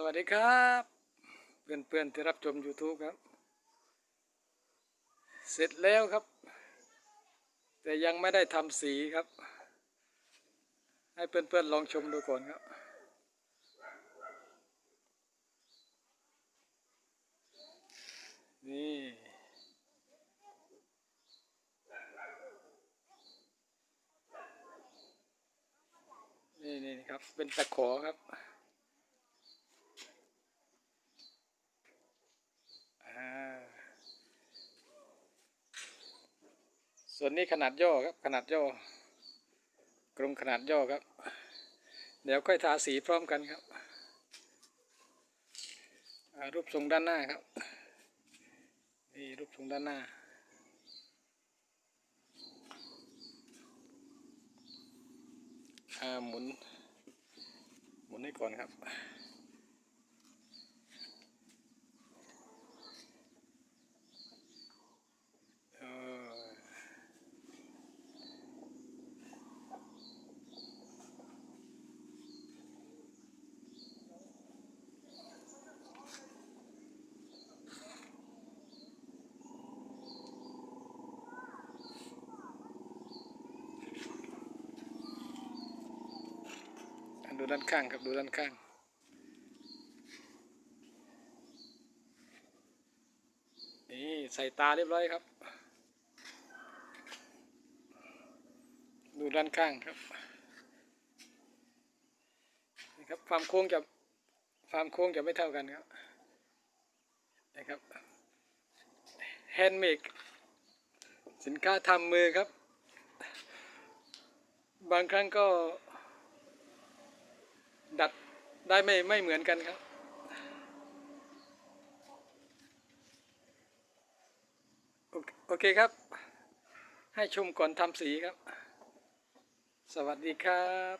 สวัสดีครับ เพื่อนๆที่รับชม YouTube ครับ เสร็จแล้วครับ แต่ยังไม่ได้ทำสีครับ ให้เพื่อนๆลองชมดูก่อนครับ นี่นี่นี่ครับเป็นตะขอครับ อ่า ส่วนนี้ขนาดย่อครับขนาดย่อกลมขนาดย่อครับ เดี๋ยวค่อยทาสีพร้อมกันครับรูปทรงด้านหน้าครับนี่รูปทรงด้านหน้าอ่าหมุน หมุนให้ก่อนครับ ดูด้านข้างครับดูด้านข้าง นี่ใส่ตาเรียบร้อยครับ ดูด้านข้างครับนี่ครับความโค้งจะความโค้งจะไม่เท่ากันครับนะครับแฮนด์เมดสินค้าทำมือครับ บางครั้งก็ ดัดได้ไม่ไม่เหมือนกันครับ โอเคครับ ให้ชมก่อนทำสีครับ สวัสดีครับ